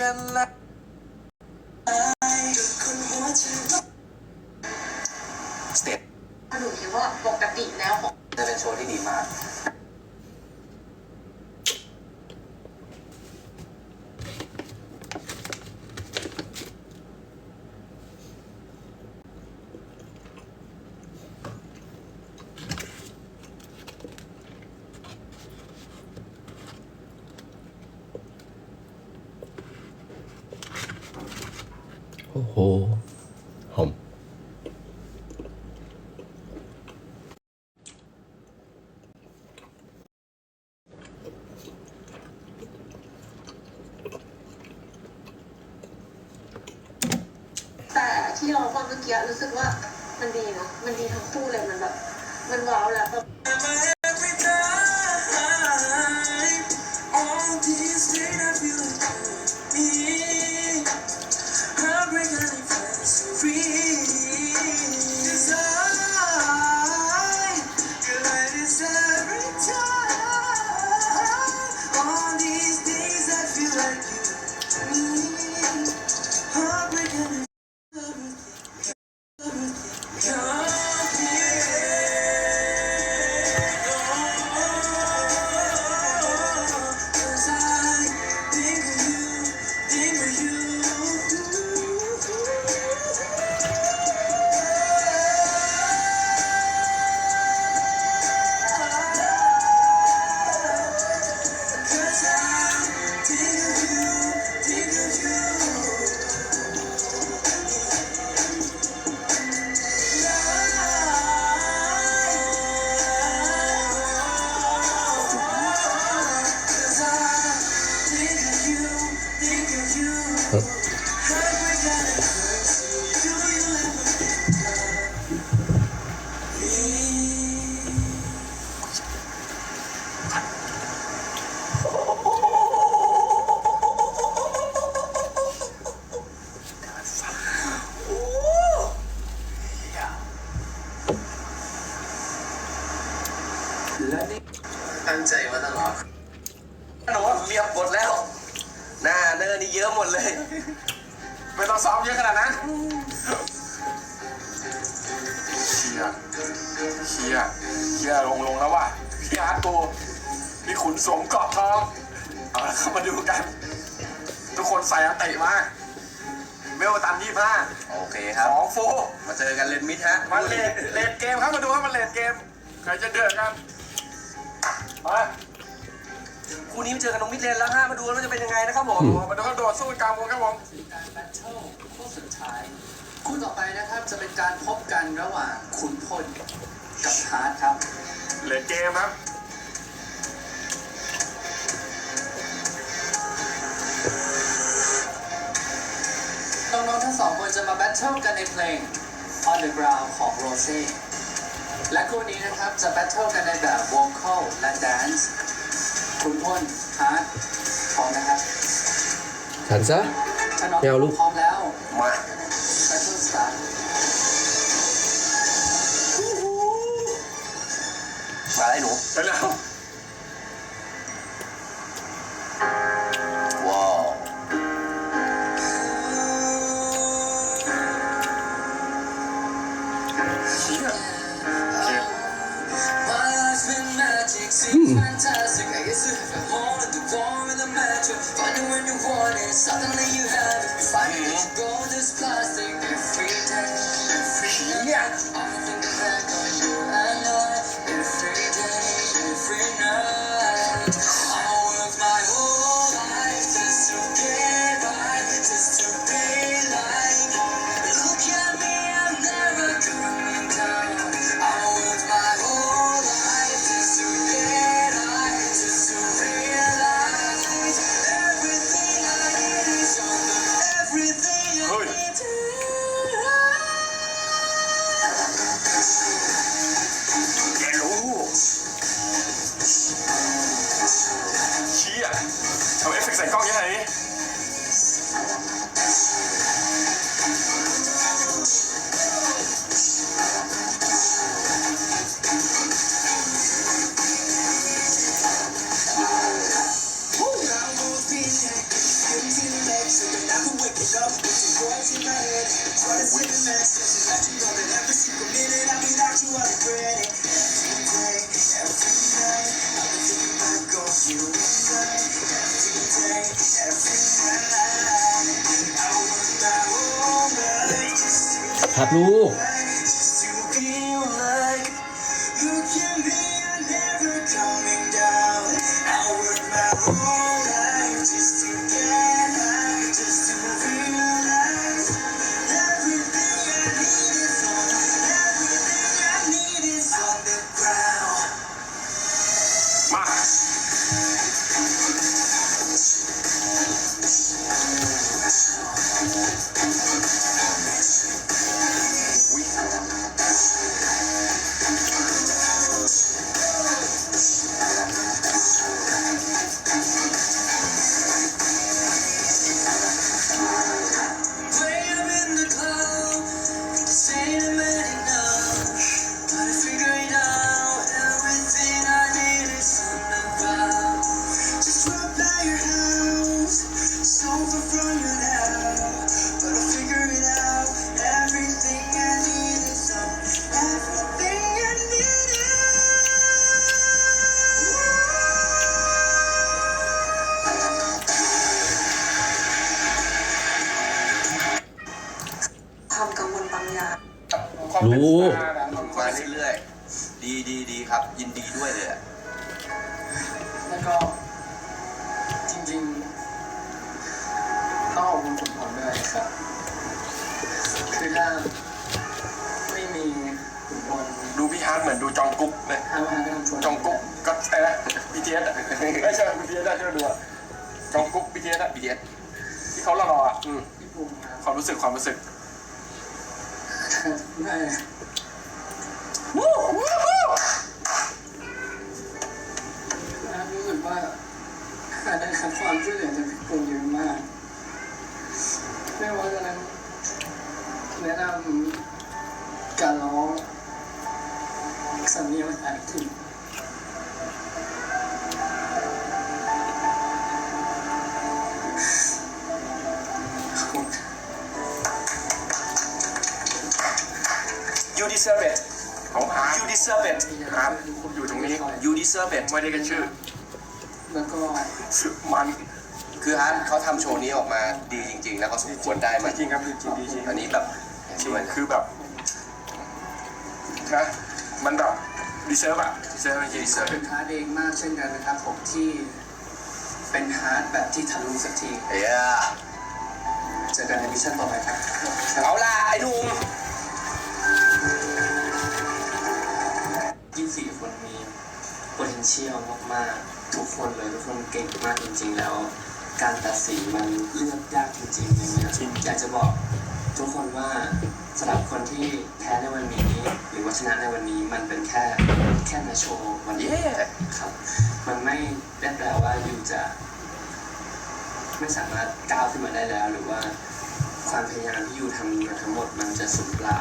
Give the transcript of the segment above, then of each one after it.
กันละสเต็ปหนูคิดว่าปกติแล้วของจะเป็นโชว์ที่ดีมาก โอ้โห หอม แต่ที่เราฟังเมื่อกี้รู้ สึกว่ามันดีนะมันดีทั้งคู่เลยมันแบบ มันว้าวแหละ เอาละครับมาดูกัน ทุกคนใส่อันเตะมาเมลตันยี่ห้าโอเคคขรับองฟูมาเจอกันเลนมิดฮะมาเลดเลดเกมครับมาดูครับมันเลดเกมใครจะเดือดกันมาคู่นี้มาเจอกันตรงมิดเลนแล้วฮะมาดูกันว่าจะเป็นยังไงนะครับผมโอ้มาดูเขาโดดสู้กันกลางวงครับผมการแบทเทิลคู่สุดท้ายคู่ต่อไปนะครับจะเป็นการพบกันระหว่างขุนพลกับฮาร์ดครับเลดเกมครับ ทั้งสองคนจะมาแบทเทิลกันในเพลง On the Ground ของ Rose และคู่นี้นะครับจะแบทเทิลกันในแบบ Vocal และ Dance ขุนพลฮาร์ดพร้อมนะครับฉันซะถ้าน้องไม่เอาลูก พร้อมแล้วมา Battle Start มาไอ้หนูไปแล้วว้าว ทำเอฟเครับลูก มเป็นรู้สตาร์นะความมาเป็นเรื่อยๆ ดีดีดีครับ ยินดีด้วยเลยอะแล้วก็จริงๆ ต้องขอบคุณคุณพรด้วยครับ คือถ้าไม่มีคุณพรดูพี่ฮาร์ดเหมือนดูจองกุ๊กเลยทางมาก็ต้องชวนจองกุ๊กก็ใช่ไหมบีทีเอสอะไม่ใช่บีทีเอสได้ที่เราดูอะจองกุ๊กบีทีเอสอะบีทีเอสที่เขาหล่อๆอะอืมพี่ภูมิครับ ความรู้สึกความรู้สึก ได้นะครับรู้สึกว่าได้รับความช่วยเหลือจากพี่ภูเยอะมากไม่ว่าจะนั้นแนะนำการร้องสำเนียงภาษาอังกฤษ ยูดิเซอร์เบตของฮาร์ดยูดิเซอร์เบตฮาร์ดอยู่ตรงนี้ยูดิเซอร์เบตไม่ได้กันชื่อ แล้วก็สึกมัน คือฮาร์ดเขาทำโชว์นี้ออกมาดีจริง ๆ แล้วก็สมควรได้มันจริงครับจริงดีจริงอันนี้แบบจริงคือแบบนะมันแบบดีเซิร์ฟอะดีเซิร์ฟจริงดีเซอร์เบเป็ตนฮาร์ดเองมากเช่นกันนะครับผมที่เป็นฮาร์ดแบบที่ทะลุสักทีเอ้ยเจอกันในมิชชั่นต่อไปครับ เอาล่ะ ไอ้หนุ่ม potential มากๆ ทุกคนเลยทุกคนเก่งมากจริง ๆ แล้ว การตัดสินมันเลือกยากจริงๆอย่างเงี้ยอยากจะบอกทุกคนว่าสำหรับคนที่แพ้ในวันนี้ หรือว่าชนะในวันนี้มันเป็นแค่แค่มาโชว์วันนี้เย้ครับมันไม่ได้แปลว่าอยู่จะ ไม่สามารถก้าวขึ้นมาได้แล้ว หรือว่าความพยายามที่อยู่ทำมาทั้งหมดมันจะสูญเปล่า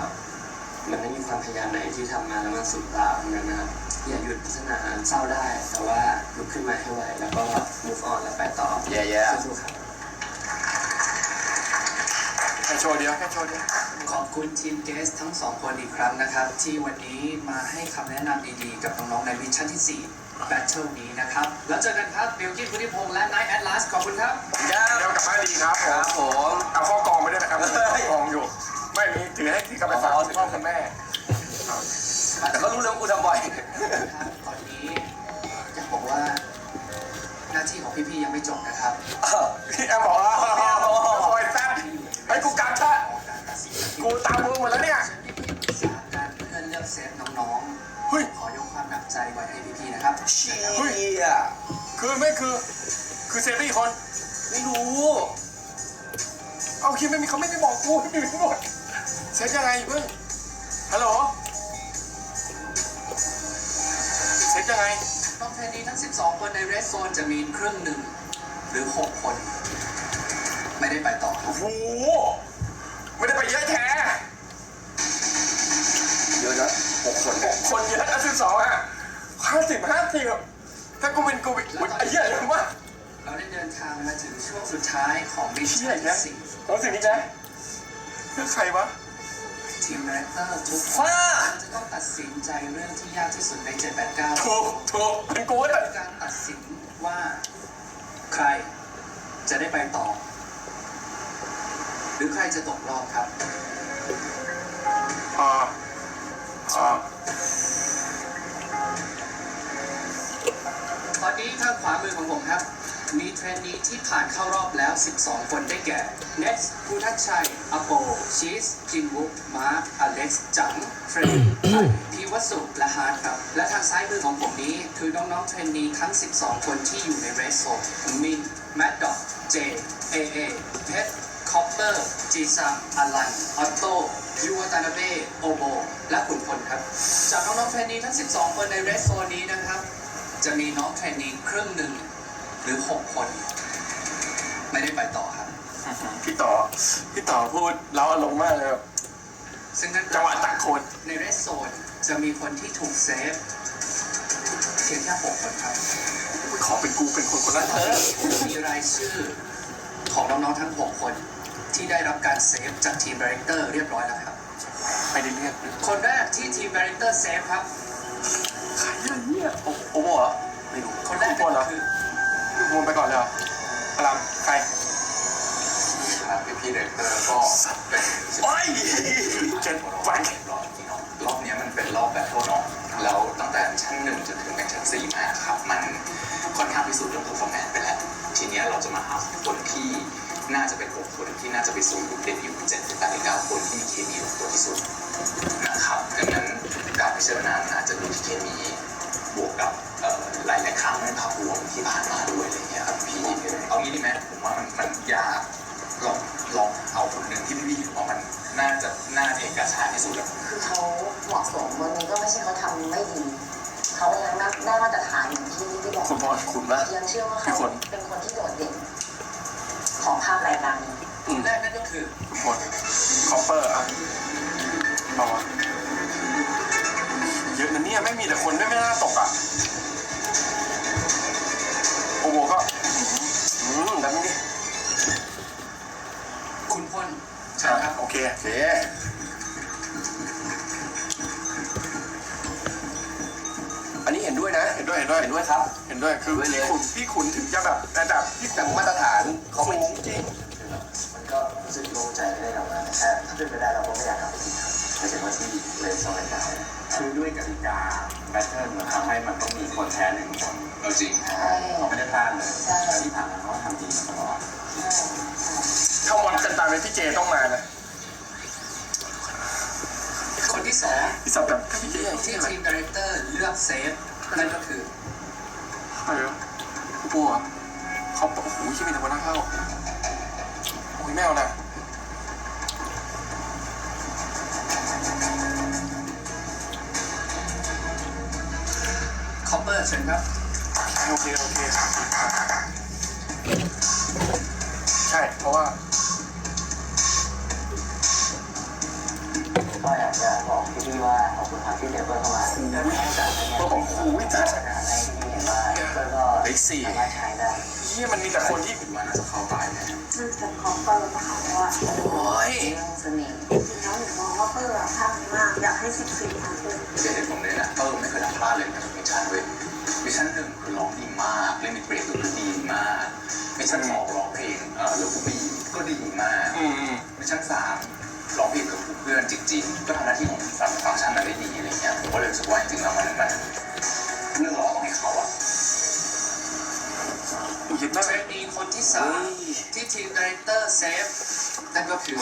มันไม่มีความพยายามไหนที่ทำมาแล้วมันสูญเปล่าทั้งนั้นนะครับอย่าหยุดพัฒนาเศร้าได้ แต่ว่าลุกขึ้นมาให้ไวแล้วก็ move on แล้วไปต่อเย้เย้สู้ๆครับแค่โชว์เดียวแค่โชว์เดียวขอบคุณทีมเกสทั้งสองคนอีกครั้งนะครับ ที่วันนี้มาให้คำแนะนำดีๆ กับน้องๆในมิชชั่นที่4 Battle นี้นะครับ แล้วเจอกันครับบิลกิ้นพุทธิพงษ์และนายแอดลาสขอบคุณครับเย้เดี๋ยวกลับบ้านดีครับผคมรับผมเอาข้อกองไปด้วยนะครับข้อกองอยู่ ไม่มีถือให้ที่กลับไปฝากคุณพ่อคุณแม่ แต่ก็รู้เรื่องกูทำบ่อยครับตอนนี้อยากบอกว่า หน้าที่ของพี่ๆยังไม่จบนะครับพี่แอมบอกว่าคอยแป๊บให้กูกลับเถอะกูตามมึงหมดแล้วเนี่ยปรึกษาการเพื่อนเลือกเซฟน้องเฮ้ยๆขอยกความหนักใจไว้ให้พี่ๆนะครับเชี่ยคือไม่คือ คือเซฟตี้คน ไม่รู้ เอาคิดไม่มีเขาไม่ได้บอกกูไม่มีทั้งหมด เซฟยังไงเพิ่งฮัลโหลเซฟยังไงต้องเทรนนี้ทั้ง 12 คนในเรดโซนจะมีครึ่งหนึ่ง หรือ 6 คน ไม่ได้ไปต่อโอ้โหไม่ได้ไปเยอะแท้เยอะนะหกคนหกคนเยอะนะสิบสองอะห้าสิบห้าสิบถ้ากูเป็นกูเป็นอุ๊ยไอ้เหี้ยเยอะมากเราได้เดินทางมาถึงช่วงสุดท้ายของมิชเชี่ยชั่นอีกแล้วที่สี่รู้สึกนี้นะใครวะ ทีมแรคเตอร์ทุกคนฟ้าจะต้องตัดสินใจเรื่องที่ยากที่สุดใน789ถูกถูกเป็นกูเนี่ยการตัดสินว่า ใครจะได้ไปต่อ หรือใครจะตกรอบครับอ่าอ่าตอนนี้ทางขวามือของผมครับ มีเทรนนีที่ผ่านเข้ารอบแล้ว 12 คนได้แก่เน็ตภูทัชชัย อโป ชีส จินวุกมาร์ค อเล็กซ์ จัง เฟรดพีวสุและฮาร์ดครับ และทางซ้ายมือของผมนี้ คือน้องๆเทรนนีทั้ง 12 คนที่อยู่ในเรสโซมิน แมดด็อก เจ เอเอ เพชรคอปเปอร์ จีซังอลัน ออตโตยูวาตานาเบโอโบ และขุนพลครับ จากน้องๆเทรนนีทั้ง 12 คนในเรสโซนนี้นะครับ จะมีน้องเทรนนีครึ่งหนึ่ง รือ6คน ไม่ได้ไปต่อครับ พี่ต่อ พี่ต่อพูดเล้าอารมณ์มากเลยแบบซึ่งนั่นจังหวะตักโคนในเรสโซนจะมีคนที่ถูกเซฟเพียงแค่6คนครับ ขอเป็นกูเป็นคนคนนั้นเถอะมีรายชื่อของน้องๆทั้ง6คน ที่ได้รับการเซฟจากทีมดีเรคเตอร์เรียบร้อยแล้วครับไปเรื่อยคนแรกที่ทีมดีเรคเตอร์เซฟครับๆใครอะเนี่ยโอ้โอ้โหเหรอไม่รู้คนแรกพี่บอลเหรอคือ มวนไปก่อนเลยเหรอพลังใครครับพี่พี่เดเตอร์ก็เป็นโอ้ยเจ็ดแปดรอบที่น้องรอบเนี้ยมันเป็นรอบแบบโทษน้องแล้วตั้งแต่ชั้นหนึ่งจนถึงเป็นชั้นสี่มาครับ มันค่อนข้างพิสูจน์เรื่อง performance ไปแล้ว ทีเนี้ยเราจะมาหาคนที่น่าจะเป็นหกคนที่น่าจะไปสู่เดบิวต์เจ็ดถึงแปดถึงเก้าคนที่มีเคมีลงตัวที่สุดนะครับดังนั้นการพิจารณามันอาจจะดูที่เคมี บวกกับเอ่อหลายหลายๆครั้งในภาพรวมที่ผ่านมาด้วยอะไรเงี้ยครับพี่เอางี้ดีไหมผมว่ามันมันยากลองลองเอาคนหนึ่งที่พี่ๆว่ามันน่าจะน่าเอกฉันท์ที่สุดอะคือเขาเหมาะสมวันนี้ก็ไม่ใช่เขาทำไม่ดีเขายังนับได้มาตรฐานอย่างที่ที่บอกคุณพอคุณมากยังเชื่อว่าพี่เขาฝนเป็นคนที่โดดเด่นของภาพรายการนี้คนแรกนั่นก็คือหมดคอปเปอร์อะบอกว่า เยอะนะเนี่ยไม่มีแต่คนไม่ไม่น่าตกอะโอ้โหก็อืมดันนี่คุณพลใช่ใช่คครัรับบโอเคโอเคอันนี้เห็นด้วยนะ เห็นด้วยเห็นด้วยเห็นด้วยครับ เห็นด้วยคือด้วยเลยพี่ขุนพี่ขุนถึงจะแบบระดับที่แต่มาตรฐานเขาสูไม่งจริงมันก็รู้สึกโล่งใจที่ได้กลับมาแต่ถ้าถ้าเป็นไปได้เราก็ไม่อยากกลับไปอีกครับไม่ใช่ว่าที่เลยสองรายการ คือด้วยกติกาแบทเทิลมันทำให้มันต้องมีคนแพ้หนึ่งคนเอาจริงใช่เขาไม่ได้พลาดเลยใช่แต่ที่ผ่านมาเขาทำดีมาตลอดถ้าวัดกันตามเป็นพี่เจต้องมานะคนที่สองพี่สับแบบพี่เจอย่างที่ที่อะไรทีมดีเรคเตอร์เลือกเซฟนั่นก็คือใครวะพี่ปูเหรอเขาโอ้โหชื่อมีแต่คนน่าเข้าโอ้ยไม่เอานะ คอปเปอร์เชิญครับโอเคโอเคใช่เพราะว่าก็อยากจะบอกพี่ๆว่าขอบคุณทางที่เดเบิลเข้ามาได้ให้โอกาสให้เพื่อบอกโอ้ยจัดให้พี่ๆเห็นว่าเดเบิลก็เลขสี่สามารถใช้ได้ เฮียมันมีแต่คนที่ผมว่น่าจะเข้าตายแน่มันเป็นของเปิดนะคะเพราะว่าโอ้ยเรื่องเสน่ห์จริงแล้วหนูมองว่าเปิดอะภาพดีมากอยากให้สิบสี่ทั้งคู่เดี๋ยวให้ผมเลยนะเออไม่เคยทำพลาดเลยในมิชชั่นเว้ยมิชชั่นหนึ่งคือร้องดีมากเล่นในเกรดคือดีมากมิชชั่นสองร้องเพลงเออแล้วก็บีก็ดีมากอืมมิชชั่นสามร้องเพลงกับเพื่อนจริงๆก็ทำหน้าที่ของฟังก์ชันนั้นได้ดีอะไรเงี้ยผมก็เลยรู้สึกว่าจริงๆแล้วมันมันเรื่องร้องให้เขาอะ หยิบได้เทไหมรนนีคนที่สามที่ทีมดีเรคเตอร์เซฟนั่นก็คือ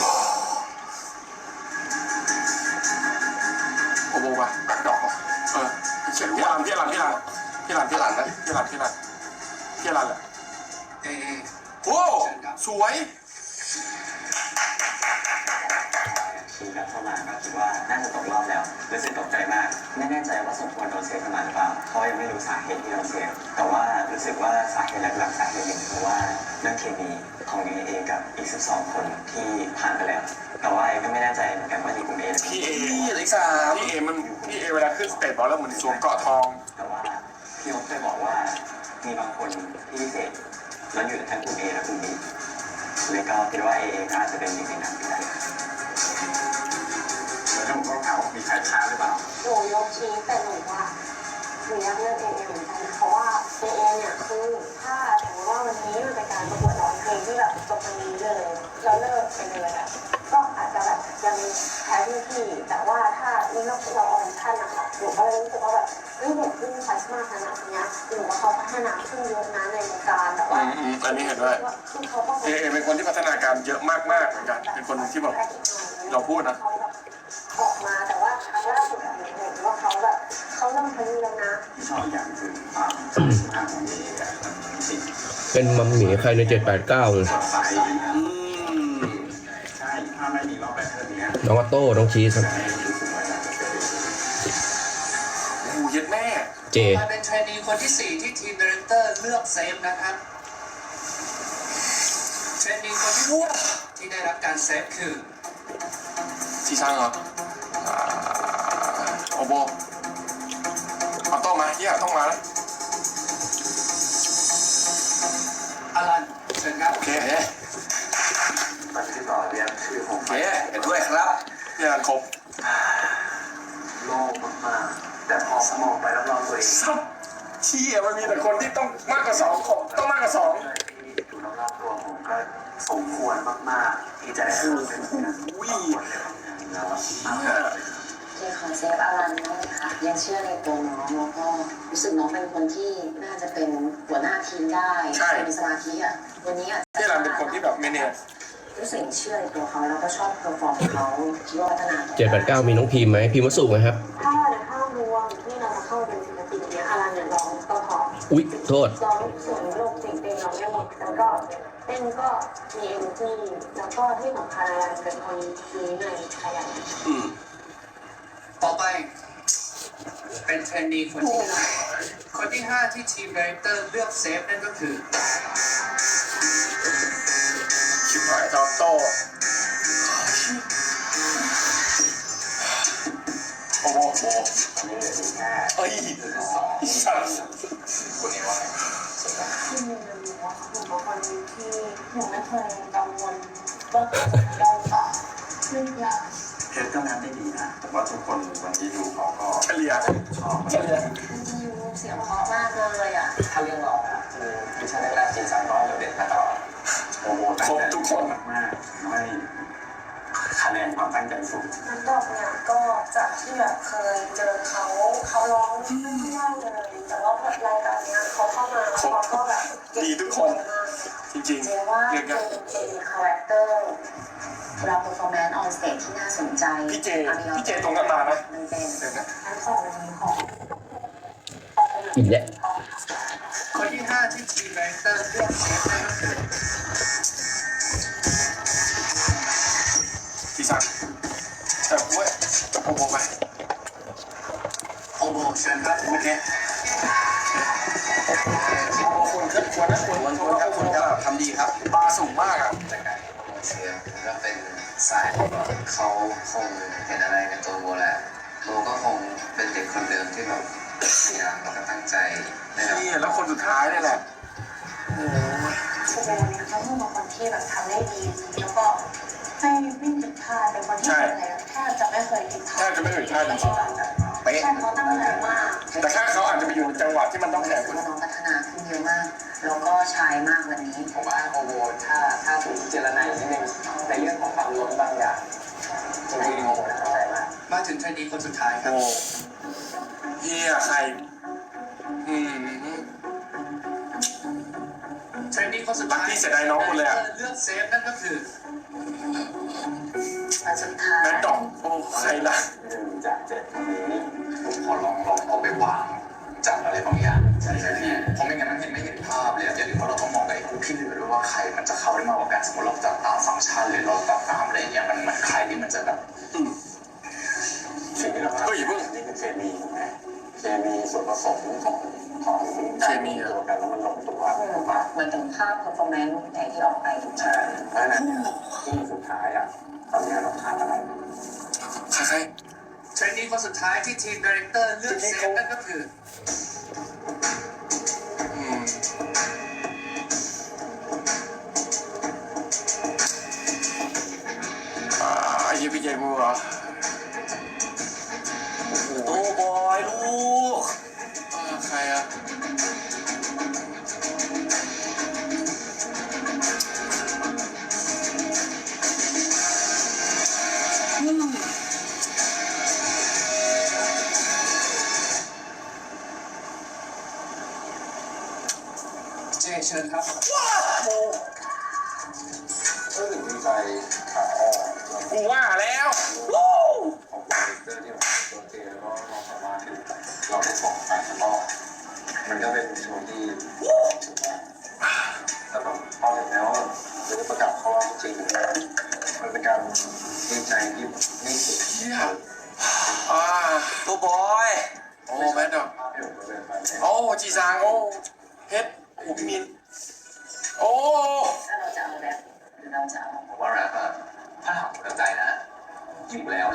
โอ้โหว่ะแบกดอกเหรอเออเฉียบพี่รันพี่รันพี่รันพี่รันพี่รันนะพี่รันพี่รันพี่รันแหละเอเอโอ้สวย คีย์กลับเข้ามาก็คิดว่าน่าจะตกรอบแล้วรู้สึกตกใจมาก ไม่แน่ใจว่าสมควรโดนเซฟขนาดหรือเปล่าเพราะยังไม่รู้สาเหตุที่โดนเซฟแต่ว่ารู้สึกว่าสาเหตุหลักๆสาเหตุหนึ่งคือว่าเรื่องเคมีของเอเอกับอีก 12 คนที่ผ่านไปแล้ว แต่ว่าเอก็ไม่แน่ใจเหมือนกันว่าทีกลุ่มเอพี่เอพี่เลขสามพี่เอมันพี่เอเวลาขึ้นสเตจบอลแล้วเหมือนสวมเกราะทอง แต่ว่าพี่โอ๊เคยบอกว่ามีบางคนที่พิเศษแล้วอยู่ทั้งกลุ่ม A และกลุ่ม B เลยก็คิดว่า AA ก็อาจจะเป็นหนึ่งในนั้นก็ได้ หนูก็ถามว่ามีใครค้านหรือเปล่า หนูยกชี้แต่หนูว่าหนูอยากเลือกเอเอเหมือนกันเพราะว่าเอเอเนี่ยคือถ้าสมมติว่าวันนี้มันเป็นการประกวดร้องเพลงที่แบบจบวันนี้เลยเราเลิกไปเลยอะก็อาจจะแบบยังแพ้ที่พี่แต่ว่าถ้านี่เราเราออนท่านนะคะหนูก็เลยรู้สึกว่าแบบเฮ้ยเด็กที่มีคาริสมาขนาดเนี้ยหนูว่าเขาพัฒนาขึ้นเยอะนะในวงการแต่ว่าอืมอืมอันนี้เห็นด้วย คือเขาก็เอเอเป็นคนที่พัฒนาการเยอะมากๆเหมือนกัน เป็นคนที่แบบเราพูดนะ เขาเริ่มพัฒนาแล้วนะที่ชอบอีกอย่างคือความสำเร็จมากของเอเอะจริงเป็นมัมหมีใครในเจ็ดแปดเก้าเลยสดใสอืมใช่ถ้าไม่มีรอบแบทเทิลเนี้ยน้องออโต้น้องชีสครับจะให้รู้สึกว่าอยากจะเป็นโอ้โหเย็ดแม่เจมาเป็นเทรนนีคนที่4ที่ทีมดีเรคเตอร์เลือกเซฟนะครับเทรนนีคนที่หกที่ได้รับการเซฟคือชีช่างเหรออ่าโอโบ เอาต้องมาเฮียต้องมาแล้วอลันเชิญครับโอเคตอนที่ต่อเรียนชื่อผมโอเคเห็นด้วยครับเฮียครบโล่งมากๆแต่พอมองไปรอบๆตัวเองซับเชี่ยมันมีแต่คนที่ต้องมากกว่าสองคนต้องมากกว่าสองที่ดูรอบๆตัวผมก็สมควรมากๆ ที่จะได้รับเป็นคนแล้ว เจขอเซฟอารันได้ไหมคะยังเชื่อในตัวน้องแล้วก็รู้สึกน้องเป็นคนที่น่าจะเป็นหัวหน้าทีมได้มีสมาธิอะวันนี้อะพี่รันเป็นคนที่แบบเมเนจรู้สึกเชื่อในตัวเขาแล้วก็ชอบเพอร์ฟอร์มเขาคิดว่าพัฒนาต่อเจ็ดแปดเก้ามีน้องพิมพ์ไหมพิมพ์วัสดุไหมครับ ถ้าในภาพรวมที่เรามาเข้าเป็นศิลปินเนี่ยอารันเนี่ยร้องก็พออุ๊ย โทษ ร้องส่วนโลกเสียงเพลงร้องได้หมดแล้วก็เต้นก็มีเอเนอร์จีแล้วก็ที่สำคัญอารันเป็นคนมีในขยันอืม ต่อไป เป็นเทรนนีคนที่ห้าคนที่5ที่ทีมดีเรคเตอร์เลือกเซฟนั่นก็คือชิบหายจอมโตโอ้โหนี่เลยแค่เอ้ยสัตว์คนนี้ว่าไงที่มีเงินรู้ว่าหนูเป็นคนที่หนูไม่เคยกังวลว่าเราจะขึ้นยาก เพชรก็นับได้ดีนะ แต่ว่าทุกคนวันนี้ดูเขาก็เฉลี่ยชอบเฉลี่ยจริงๆเสียงเพราะมากเลยอะถ้าเรื่องร้องอะคือมิชชั่นแรกๆจริงจังร้องเด็ดมาตลอดโอ้โหตั้งใจมากไม่คะแนนความตั้งใจสูงน้ำตกเนี่ยก็จากที่แบบเคยเจอเขาเขาร้องไม่ได้เลยแต่ว่าแบบรายการเนี้ยเขาเข้ามาเขาก็แบบดีทุกคนมากจริงเจว่าๆเจเรียกกันเป็นคาแรคเตอร์ เวลา performance on stage ที่น่าสนใจพี่เจพี่เจตรงนั้นมานะมันเป็นเดี๋ยวนะทั้งสองวันนี้ของอีกแล้วคนที่5ที่ทีมดีเรคเตอร์เลือกเซฟนั่นก็คือพี่ช่างแต่เว้ยโอ้โหไปโอโบเชิญครับโอเคควรครับควรนะควรคนคนครับคนครับทำดีครับบาสูงมากอะจากการ เสียก็เป็นสายเขาคงเห็นอะไรในตัวโบแหละโบก็คงเป็นเด็กคนเดิมที่แบบพยายามแล้วก็ตั้งใจในแบบนี่แล้วคนสุดท้ายนี่แหละ โอ้ยโอ้โหเนี่ยเขาเป็นคนที่แบบทำได้ดีแล้วก็ไม่ไม่ผิดพลาดเป็นคนที่ทำอะไรแทบจะไม่เคยผิดพลาแทดบจะไม่ถึงท่าจริงเป๊ะใช่เขาตั้งใจมากๆแต่แค่เขาอาจจะไปอยู่ในจังหวะที่มันต้องแข่งว่าน้องพัฒนาขึ้นเยอะมากแล้วก็ชายมากวันนี้ผมว่าโอโบถ้าถ้าถูกเจรนายนิดนึงในเรื่องของความล้นบางอย่างจริงๆโอโบตั้งใจมากมาถึงเทรนนีคนสุดท้ายครับโอ้เฮียใครอืม เทรนนีคนสุดท้ายบัคกี้เสียดายน้องหมดเลยอะ เลือกเซฟนั่นก็คือวันสุดท้ายแมนดอกโอ้ใครล่ะหนึ่งจากเจ็ดคนนี้ผมขอลองลองเอาไปวางจับอะไรบางอย่างใช่ใช่พี่เพราะไม่งั้นมันเห็นไม่เห็นภาพเลยอะอย่าลืมว่าเราต้องมองไปคู่ที่เหลือด้วยว่าใครมันจะเข้าได้มากกว่ากันสมมติเราจับตามฟังก์ชันหรือเราจับตามอะไรอย่างเงี้ยมันมันใครที่มันจะแบบอืมสิ่งที่เราทำเฮ้ยเพิ่ง นี่คือเคมีถูกไหม เคมีส่วนผสมของของเคมีตัวกันแล้วมันลงตัวถูกปะเหมือนถึงภาพ performance ไหนที่ออกไปถูกไหมใช่เพราะฉะนั้นเนี่ยที่สุดท้ายอะตอนนี้เราขาดอะไรใครใครเทรนนีคนสุดท้ายที่ทีมดีเรคเตอร์เลือกเซฟนั่นก็คืออืมอ่าไอ้เหี้ยพี่มูเหรอ บอยลูก ใครอะ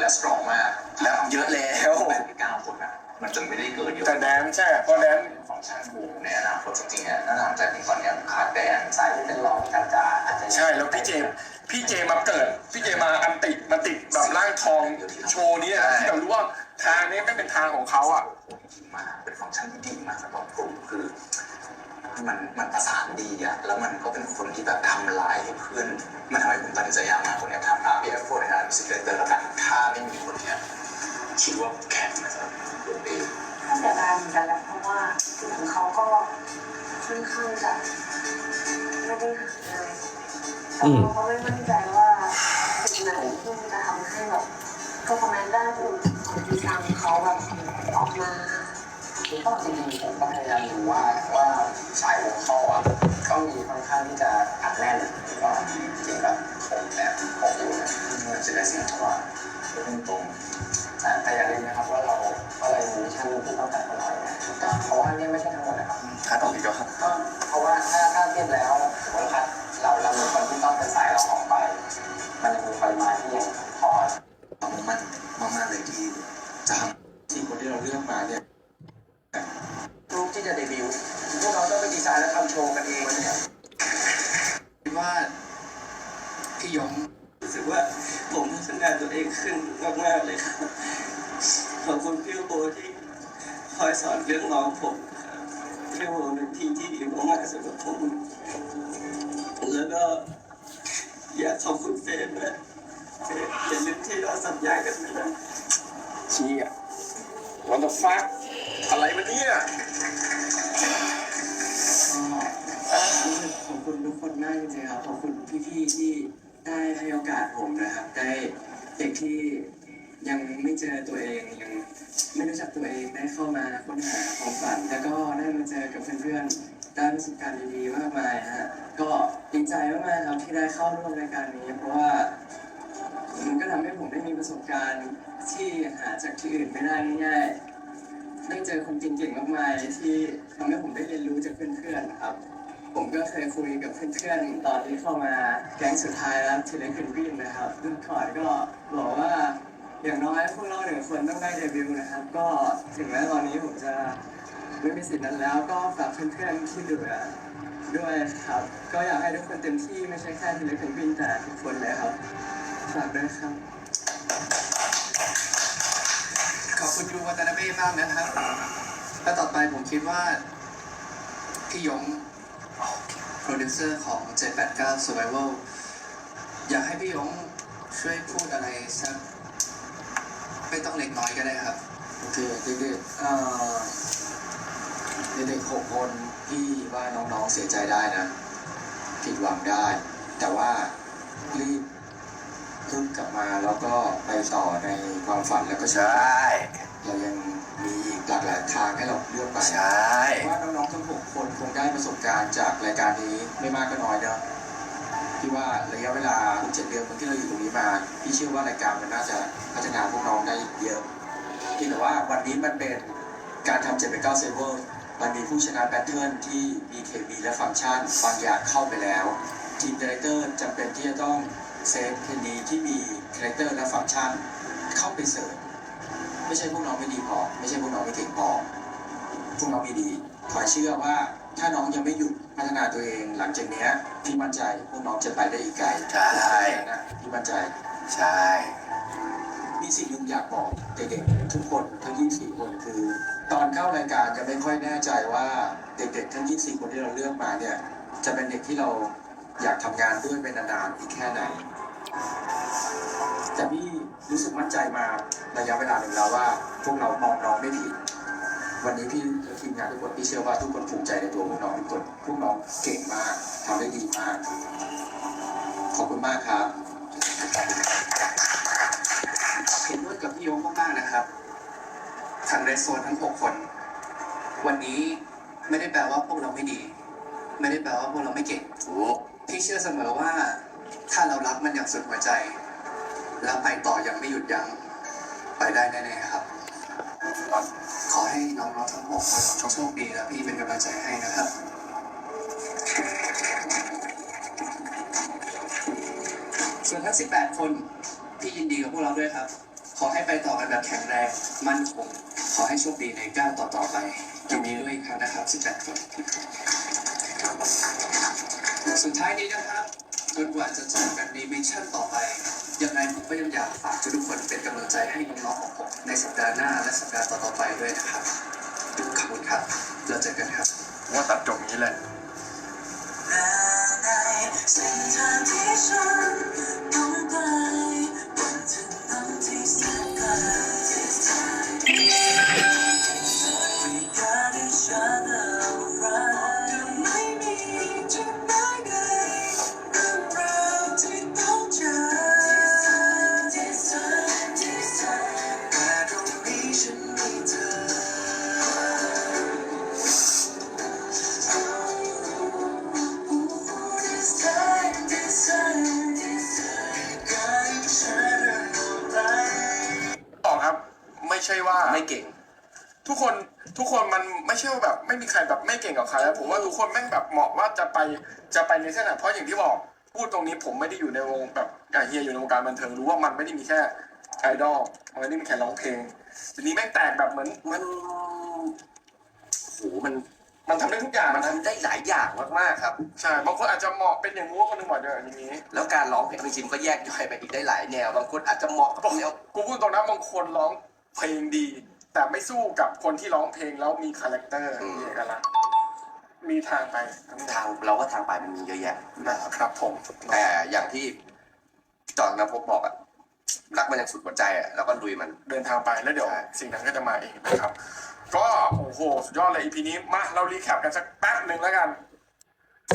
แล้วและสตรองมาก แล้วเยอะแล้วแบ่งเป็นเก้าคนอะมันจนไม่ได้เกิดเยอะแต่แดนใช่เพราะแดนฟังก์ชันวงในอนาคตจริงๆอะน่าสนใจที่ตอนเนี้ยขาดแดนสายที่เป็นรองกาจาอาจจะใช่แล้วพี่เจมส์พี่เจมาเกิด พี่เจมาอันติมาติดแบบร่างทองโชว์นี้อะที่แบบรู้ว่าทางนี้ไม่เป็นทางของเขาอะมาเป็นฟังก์ชันที่ดีมากสำหรับผมคือ มันมันประสานดีอะแล้วมันก็เป็นคนที่แบบทำลายให้เพื่อน มันทำให้ผมตัดสินใจยากมากคนเนี้ยทำ RBF 4ในฐานะมิวสิกเตอร์แล้วกันถ้าไม่มีคนเนี้ยคิดว่าแข็งนะครับโดนเองถ้าเสียดายเหมือนกันแหละเพราะว่าคือของเขาก็ค่อนข้างจะไม่ได้หาง่ายแต่เราก็ไม่มั่นใจว่าสิ่งไหนที่มันจะทำให้แบบก็คอมเมนต์ด้านอื่นของดีไซน์เขาแบบออกมา ก็จริงๆผมก็พยายามดูว่าว่าสายหัวข้ออะก็มีค่อนข้างที่จะอัดแน่นกว่าจริงๆแบบผมแบบผมอยู่เนี่ยจะได้เสียงเพราะว่าตรงๆแต่แต่อย่าลืมนะครับว่าเราว่าเรามีชชั่นที่ต้องการคนน้อยนะเพราะว่านี่ไม่ใช่ทั้งหมดนะครับคาดออกอีกแล้ก็เพราะว่าถ้าถ้าเทียบแล้ว คนมากจครับขอบคุณพี่ๆที่ได้ให้โอกาสผมนะครับ ได้เด็กที่ยังไม่เจอตัวเองยังไม่รู้จักตัวเองได้เข้ามาค้นหาความฝัน แล้วก็ได้มาเจอกับเพื่อนๆได้ประสบการณ์ดีๆมากมายฮะก็ดีใจมากๆครับที่ได้เข้าร่วมรายการนี้ เพราะว่ามันก็ทำให้ผมได้มีประสบการณ์ที่หาจากที่อื่นไม่ได้ง่ายๆได้เจอคนเก่งๆมากมายที่ทำให้ผมได้เรียนรู้จากเพื่อนๆครับ ผมก็เคยคุยกับเพื่อนๆตอนที่เข้ามาแก๊งสุดท้ายแล้วทีเลนเพนวินนะครับเพื่อนคอร์ดก็บอกว่าอย่างน้อยพวกเราหนึ่งคนต้องได้เดบิวต์นะครับ ก็ถึงแม้ตอนนี้ผมจะไม่มีสิทธิ์นั้นแล้วก็ฝากเพื่อนๆที่เหลือด้วยครับ ก็อยากให้ทุกคนเต็มที่ไม่ใช่แค่ทีเลนเพนวินแต่ทุกคนเลยครับฝากด้วยครับขอบคุณยูวัตนาเบ้มากนะครับและต่อไปผมคิดว่าพี่ยง โปรดิวเซอร์ของ 789 Survival อยากให้พี่ยงช่วยพูดอะไรสักไม่ต้องเล็กน้อยก็ได้ครับ โอเคเด็กๆเอ่อเด็กๆหกคนที่ว่าน้องๆเสียใจได้นะผิดหวังได้ แต่ว่ารีบพึ่งกลับมาแล้วก็ไปต่อในความฝันแล้วก็ใช่เรายัง มีอีกหลากหลายทางให้เราเลือกไปใช่ว่าน้องๆทั้งหกคนคงได้ประสบการณ์จากรายการนี้ไม่มากก็น้อยเนอะพี่ว่าระยะเวลาเจ็ดเดือนที่เราอยู่ตรงนี้มาพี่เชื่อว่ารายการมันน่าจะพัฒนาพวกน้องได้อีกเยอะเพียงแต่ว่าวันนี้มันเป็นการทำเจ็ดเป็นเก้าเซเวอร์มันมีผู้ชนะแพทเทิร์นที่มีเคมีและฟังก์ชันบางอย่างเข้าไปแล้ว ทีมดีเลเตอร์จำเป็นที่จะต้องเซฟเพนนีที่มีคาแรคเตอร์และฟังก์ชันเข้าไปเสริม ไม่ใช่พวกน้องไม่ดีพอ ไม่ใช่พวกน้องไม่เก่งพอพวกน้องมีดีขอเชื่อว่าถ้าน้องยังไม่หยุดพัฒนาตัวเอง หลังจากเนี้ยพี่มั่นใจพวกน้องจะไปได้อีกไกลใช่ นะพี่มั่นใจ ใช่ มีสิ่งหนึ่งอยากบอกเด็กๆทุกคนทั้ง 24 คนคือ ตอนเข้ารายการจะไม่ค่อยแน่ใจว่าเด็กๆทั้ง 24 คนที่เราเลือกมาเนี่ย จะเป็นเด็กที่เราอยากทำงานด้วยเป็นนานๆอีกแค่ไหนแต่พี่ รู้สึกมั่นใจมาระยะเวลาหนึ่งแล้วว่า พวกเรามองน้องไม่ผิด วันนี้พี่และทีมงานทุกคนพี่เชื่อว่าทุกคนภูมิใจในตัวพวกน้องทุกคนพวกน้องเก่งมากทำได้ดีมาก ขอบคุณมากครับเห็นด้วยกับพี่โยงมากๆนะครับทางเรสโซนทั้ง6คน วันนี้ไม่ได้แปลว่าพวกเราไม่ดี ไม่ได้แปลว่าพวกเราไม่เก่งพี่เชื่อเสมอว่า ถ้าเรารักมันอย่างสุดหัวใจ แล้วไปต่อย่างไม่หยุดยัง้งไปได้แน่ๆครับ ขอให้น้องๆทั้งหกคนโชคดีและพี่เป็นกำลังใจให้นะครับส่วนทั้ง 18 คนพี่ยินดีกับพวกเราด้วยครับ ขอให้ไปต่อกันแบบแข็งแรง มั่นคง ขอให้โชคดีในก้าวต่อๆไปยินดีด้วยอีกครั้งนะครับ 18 คน สุดท้ายนี้นะครับจนกว่าจะจบกันในมิชชั่นต่อไป ยังไงผมก็ยังอยากฝากทุกคนเป็นกำลังใจให้น้องๆของผมในสัปดาห์หน้าและสัปดาห์ต่อๆไปด้วยนะครับขอบคุณครับเราเจอกันครับว่าตัดจบนี้เลยและ จะไปจะไปในเส้นไหนเพราะอย่างที่บอกพูดตรงนี้ผมไม่ได้อยู่ในวงแบบอะเฮียอยู่ในวงการบันเทิงรู้ว่ามันไม่ได้มีแค่ไอดอลมันไม่ได้มีแค่ร้องเพลงทีนี้แม่งแตกแบบเหมือนมันโหมันมันทำได้ทุกอย่างมันนะทำได้หลายอย่างมากๆครับ ใช่บางคนอาจจะเหมาะเป็นอย่างงู้นคนหนึงเหมาะอย่างนี้ แล้วการร้องเพลงจริงๆก็แยกย่อยไปอีกได้หลายแนว บางคนอาจจะเหมาะกับแนวกูพูดตรงนะบางคนร้องเพลงดี แต่ไม่สู้กับคนที่ร้องเพลงแล้วมีคาแรคเตอร์อืมมีเอกลักษณ์ มีทางไปทั้งทางเราก็ทางไปมันมีเยอะแยะนะครับผมแต่อย่างที่จอห์นนภพบอกอะรักมันอย่างสุดหัวใจอะแล้วก็ลุยมัน เดินทางไปแล้วเดี๋ยวใช่สิ่งนั้นก็จะมาเองนะครับ ก็โอ้โหสุดยอดเลย EP นี้มาเรารีแคปกันสักแป๊บหนึ่งแล้วกัน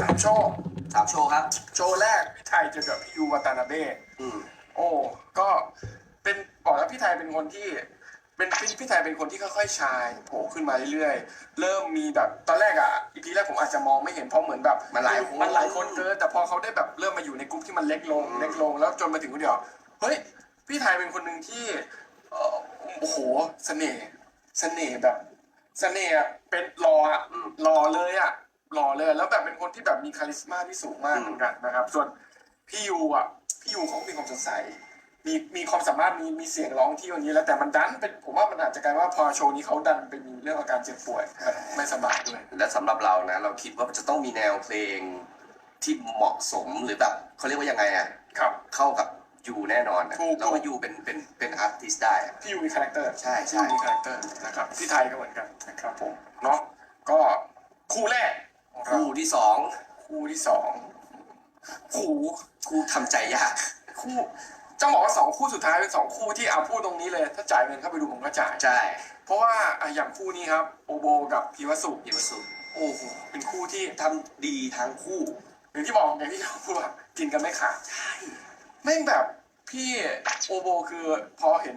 สามโชว์สามโชว์ครับ โชว์แรกพี่ไทยเจอกับพี่ยูวาตานาเบ้อืมโอ้ก็เป็นบอกแล้วพี่ไทยเป็นคนที่ เป็นพี่พี่ไทยเป็นคนที่ค่อยๆชายโผล่ขึ้นมาเรื่อยๆ เริ่มมีแบบตอนแรกอะอีพีแรกผมอาจจะมองไม่เห็นเพราะเหมือนแบบมันหลายคนมันหลายคนเกินแต่พอเขาได้แบบเริ่มมาอยู่ในกลุ่มที่มันเล็กลงเล็กลงแล้วจนมาถึงคนเดียวเฮ้ยพี่ไทยเป็นคนหนึ่งที่เอ่อโอ้โหเสน่ห์เสน่ห์แบบเสน่ห์อะเป็นรออะรอเลยอะรอเลย แล้วแบบเป็นคนที่แบบมีคาลิสมาที่สูงมากเหมือนกันนะครับ ส่วนพี่ยูอะพี่ยูเขามีความสดใส มีมีความสามารถมีมีเสียงร้องที่วันนี้แล้วแต่มันดันเป็นผมว่ามันอาจจะกลายว่าพอโชว์นี้เขาดันไปมีเรื่องอาการเจ็บป่วยแบบไม่สบายด้วยและสำหรับเรานะ เราคิดว่ามันจะต้องมีแนวเพลงที่เหมาะสมหรือแบบเขาเรียกว่ายังไงอะครับ เข้ากับยูแน่นอนนะถูกแล้วก็ยูเป็นเป็นเป็นอาร์ติสได้อะ พี่ยูมีคาแรคเตอร์ใช่พี่ใช่ยูมีคาแรคเตอร์นะครับพี่ไทยก็เหมือนกันนะครับผมเนาะก็คู่แรกของเราคู่ที่สองคู่ที่สองคู่คู่ทำใจยาก คู่ ต้องบอกว่าสองคู่สุดท้ายเป็นสองคู่ที่เอาพูดตรงนี้เลย ถ้าจ่ายเงินเข้าไปดูผมก็จ่าย ใช่เพราะว่าอะอย่างคู่นี้ครับโอโบกับพีวสุยิวสุโอ้โหเป็นคู่ที่ทำดีทั้งคู่ อย่างที่บอกอย่างที่เราพูดว่ากินกันไม่ขาดใช่แม่งแบบพี่โอโบคือพอเห็น